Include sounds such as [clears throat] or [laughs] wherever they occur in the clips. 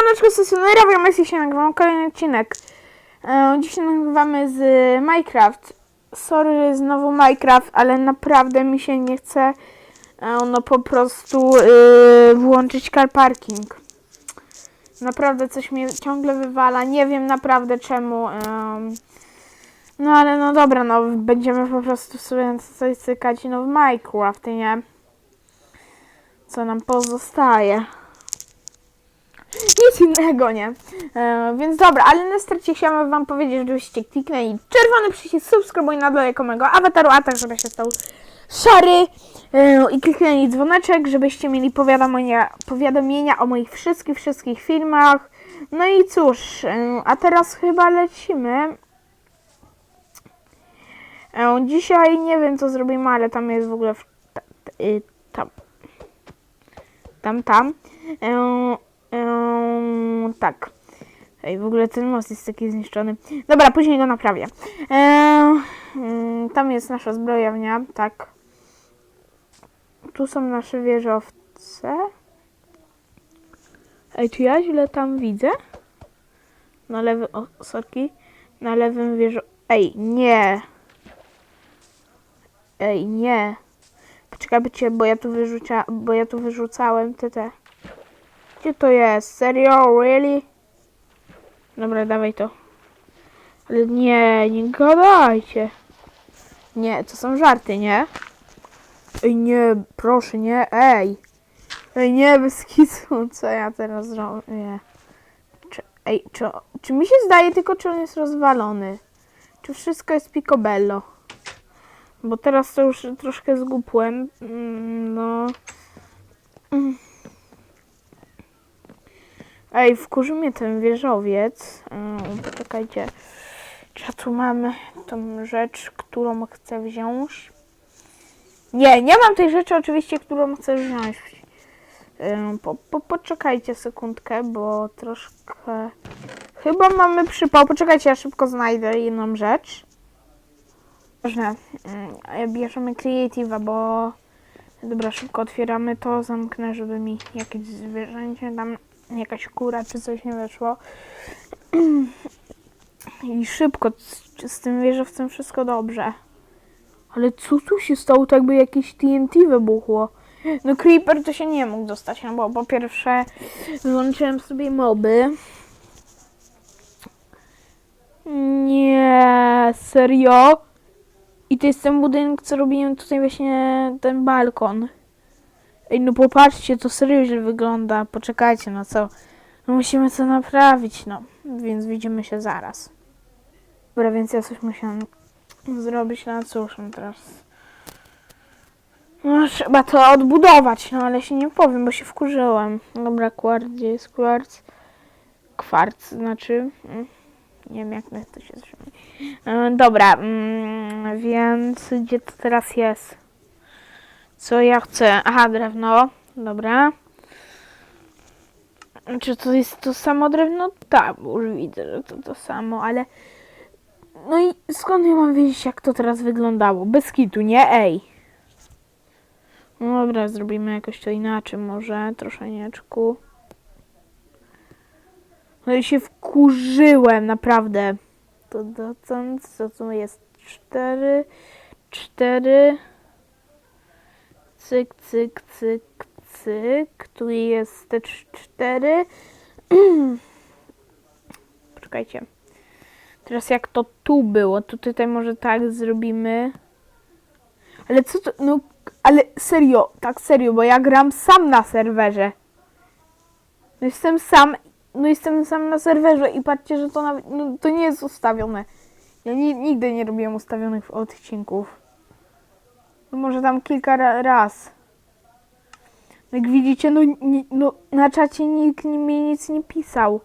Siemaneczko, stacjonera, wiem, jak się nagrywam kolejny odcinek. E, dzisiaj nagrywamy z Minecraft. Sorry, znowu Minecraft, ale naprawdę mi się nie chce no po prostu e, włączyć car parking. Naprawdę coś mnie ciągle wywala, nie wiem naprawdę czemu. em. no ale no dobra, no będziemy po prostu sobie coś cykać no w Minecraft, nie? Co nam pozostaje? Nic innego, nie? E, więc dobra, ale na starcie chciałam wam powiedzieć, żebyście kliknęli czerwony przycisk subskrybuj na dole jako mojego awataru, a tak, żeby się stał szary e, i kliknęli dzwoneczek, żebyście mieli powiadomienia, powiadomienia o moich wszystkich, wszystkich filmach. No i cóż, e, a teraz chyba lecimy. E, dzisiaj nie wiem co zrobimy, ale tam jest w ogóle w, y, tam. Tam, tam. E, Ehm, tak. Ej, w ogóle ten most jest taki zniszczony. Dobra, później go naprawię. Mm, tam jest nasza zbrojownia, tak. Tu są nasze wieżowce. Ej, czy ja źle tam widzę? Na lewym, o, sorki. Na lewym wieżo... Ej, nie. Ej, nie. Poczekajcie, bo ja tu bo ja tu wyrzucałem te te. Gdzie to jest? Serio? Really? Dobra, dawaj to. Ale nie, nie gadajcie. Nie, to są żarty, nie? Ej, nie, proszę, nie, ej. Ej, nie, bez kisu, [laughs] co ja teraz zrobię? Czy, ej, czy, czy mi się zdaje tylko, czy on jest rozwalony? Czy wszystko jest picobello? Bo teraz to już troszkę zgubłem. Mm, No... Mm. Ej, wkurzy mnie ten wieżowiec. Um, poczekajcie. Czy ja tu mam tą rzecz, którą chcę wziąć? Nie, nie mam tej rzeczy oczywiście, którą chcę wziąć. Po, po, poczekajcie sekundkę, bo troszkę... Chyba mamy przypał. Poczekajcie, ja szybko znajdę jedną rzecz. Ważne. Bierzemy Creative'a, bo... Dobra, szybko otwieramy to, zamknę, żeby mi jakieś zwierzęcie tam jakaś kura czy coś nie weszło. [clears throat] I szybko, z, z tym wieżowcem wszystko dobrze. Ale co tu się stało, tak by jakieś TNT wybuchło? No Creeper to się nie mógł dostać, no bo po pierwsze włączyłem sobie moby. Nie, serio? I to jest ten budynek, co robiłem tutaj właśnie ten balkon. Ej, no popatrzcie, to serio źle wygląda. Poczekajcie, no co? No musimy to naprawić, no. Więc widzimy się zaraz. Dobra, więc ja coś musiałam zrobić, no cóż, no teraz... No trzeba to odbudować, no ale się nie powiem, bo się wkurzyłem. Dobra, kwarc, gdzie jest kwarc? Kwarc, znaczy... mm, Nie wiem, jak to się zrzuci. Dobra, mm, więc gdzie to teraz jest? Co ja chcę? Aha, drewno. Dobra. Czy to jest to samo drewno? Tak, bo już widzę, że to to samo, ale... No i skąd ja mam wiedzieć, jak to teraz wyglądało? Bez kitu, nie? Ej. No dobra, zrobimy jakoś to inaczej może, troszeczkę. No i się wkurzyłem, naprawdę. To docent, co tu jest? Cztery, cztery cyk, cyk, cyk, cyk. Tu jest te cz- cztery. [clears throat] Poczekajcie. Teraz jak to tu było, to tutaj może tak zrobimy. Ale co to, no, ale serio, tak serio, bo ja gram sam na serwerze. No jestem sam, no jestem sam na serwerze i patrzcie, że to nawet, no to nie jest ustawione. Ja ni nigdy nie robiłem ustawionych odcinków. No może tam kilka ra raz. Jak widzicie, no, no na czacie nikt ni- mi nic nie pisał.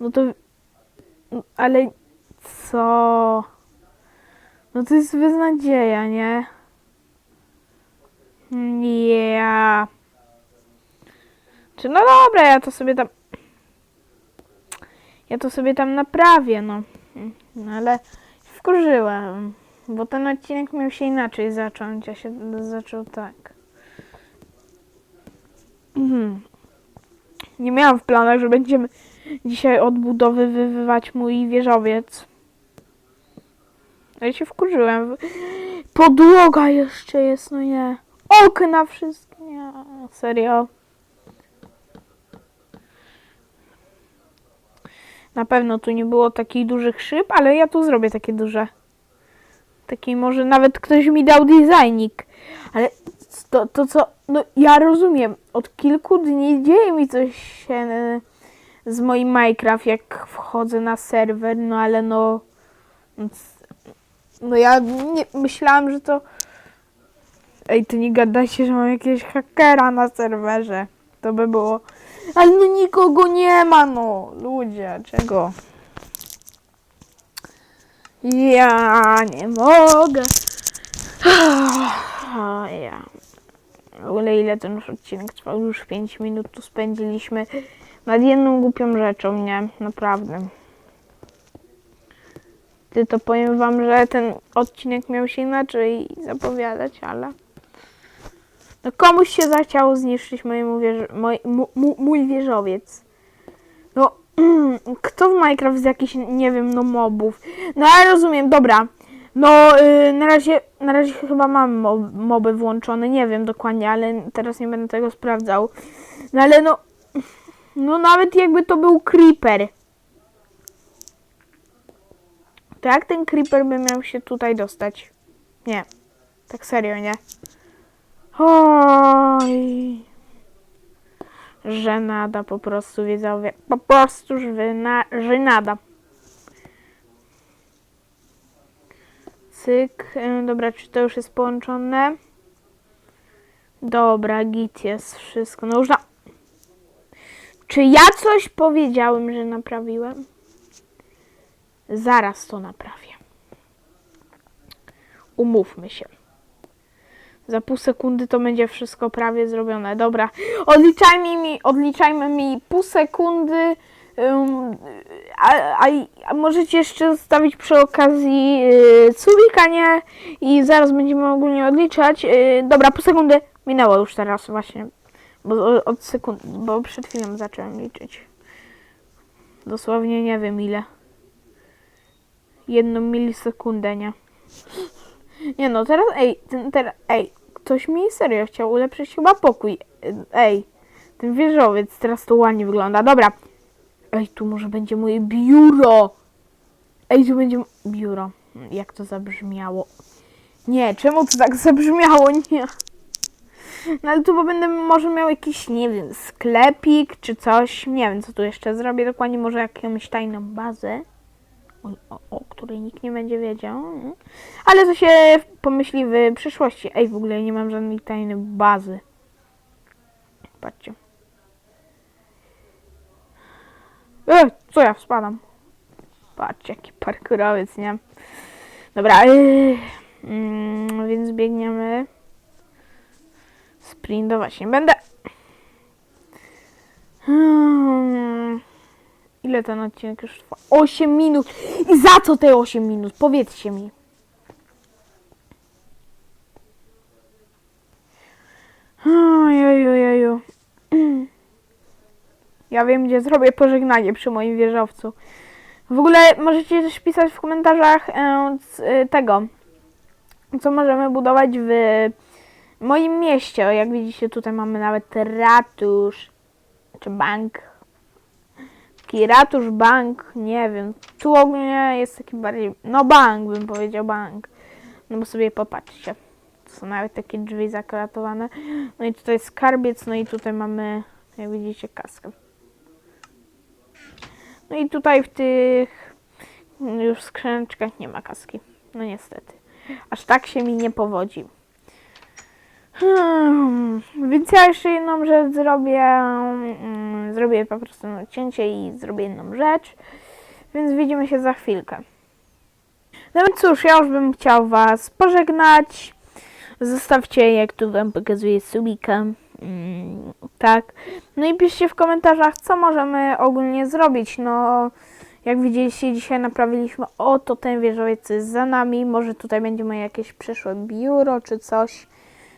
No to... no, Ale co? No to jest beznadzieja, nie? Nie. Czy no dobra, ja to sobie tam... Ja to sobie tam naprawię, no. No ale wkurzyłem. Bo ten odcinek miał się inaczej zacząć, a się zaczął tak. Mhm. Nie miałam w planach, że będziemy dzisiaj odbudowywać mój wieżowiec. Ja się wkurzyłem. Podłoga jeszcze jest, no nie. Okna wszystkie, nie. Serio. Na pewno tu nie było takich dużych szyb, ale ja tu zrobię takie duże. Taki może nawet ktoś mi dał designik. Ale to, to co, no ja rozumiem, od kilku dni dzieje mi coś się e, z moim Minecraft, jak wchodzę na serwer, no ale no, no ja nie, myślałam, że to, ej, to nie gadajcie, że mam jakiegoś hakera na serwerze, to by było, ale no nikogo nie ma, no, ludzie, czego? Ja nie mogę. O, ja. W ogóle ile ten już odcinek trwał? Już 5 minut tu spędziliśmy nad jedną głupią rzeczą, nie? Naprawdę. Ty to powiem wam, że ten odcinek miał się inaczej zapowiadać, ale... No komuś się zachciało zniszczyć mojemu wież... moj, mój wieżowiec. No, kto w Minecraft z jakichś, nie wiem, no mobów. No ja rozumiem, dobra. No, yy, na razie, na razie chyba mam mob, moby włączone, nie wiem dokładnie, ale teraz nie będę tego sprawdzał. No ale no, no nawet jakby to był creeper. To jak ten creeper by miał się tutaj dostać? Nie. Tak serio, nie? Oj. Żenada po prostu, widzowie. Po prostu żena, żenada. Cyk. Ym, Dobra, czy to już jest połączone? Dobra, git jest wszystko. No już na... Czy ja coś powiedziałem, że naprawiłem? Zaraz to naprawię. Umówmy się. Za pół sekundy to będzie wszystko prawie zrobione. Dobra, odliczajmy mi, odliczajmy mi pół sekundy. ym, a, a, a możecie jeszcze zostawić przy okazji yy, nie? I zaraz będziemy ogólnie odliczać. Yy, dobra, pół sekundy minęło już teraz właśnie. Bo od sekund, bo przed chwilą zacząłem liczyć. Dosłownie nie wiem ile. Jedną milisekundę, nie? Nie no, teraz, ej, ten, teraz, ej, ktoś mi serio chciał ulepszyć chyba pokój. Ej, ten wieżowiec teraz to ładnie wygląda. Dobra. Ej, tu może będzie moje biuro. Ej, tu będzie biuro. Jak to zabrzmiało? Nie, czemu to tak zabrzmiało? [laughs] Nie. No ale tu bo będę może miał jakiś, nie wiem, sklepik czy coś. Nie wiem, co tu jeszcze zrobię. Dokładnie może jakąś tajną bazę. O, o, której nikt nie będzie wiedział. Ale to się pomyśli w przyszłości. Ej, w ogóle nie mam żadnej tajnej bazy. Patrzcie. E, co ja spadam? Patrzcie, jaki parkurowiec, nie? Dobra, yy, więc biegniemy. Sprintować nie będę. Hmm. Ile ten odcinek już trwa? 8 minut. I za co te 8 minut? Powiedzcie mi. Ojojojoju. [clears throat] Ja wiem, gdzie zrobię pożegnanie przy moim wieżowcu. W ogóle możecie też pisać w komentarzach e, e, tego, co możemy budować w moim mieście. Jak widzicie, tutaj mamy nawet ratusz, czy bank. Taki ratusz, bank, nie wiem. Tu ogólnie jest taki bardziej, no bank bym powiedział, bank. No bo sobie popatrzcie. To są nawet takie drzwi zakratowane. No i tutaj skarbiec, no i tutaj mamy, jak widzicie, kaskę. No i tutaj w tych już skrzyneczkach nie ma kaski. No niestety. Aż tak się mi nie powodzi. Hmm, więc ja jeszcze jedną rzecz zrobię. mm, Zrobię po prostu cięcie i zrobię jedną rzecz. Więc widzimy się za chwilkę. No więc cóż, ja już bym chciał Was pożegnać. Zostawcie, jak tu Wam pokazuję, subika. Mm, tak. No i piszcie w komentarzach, co możemy ogólnie zrobić. No, jak widzieliście, dzisiaj naprawiliśmy oto ten wieżowiec, jest za nami. Może tutaj będzie moje jakieś przyszłe biuro czy coś.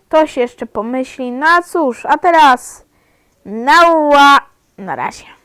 To się jeszcze pomyśli. No a cóż, a teraz nała Na razie.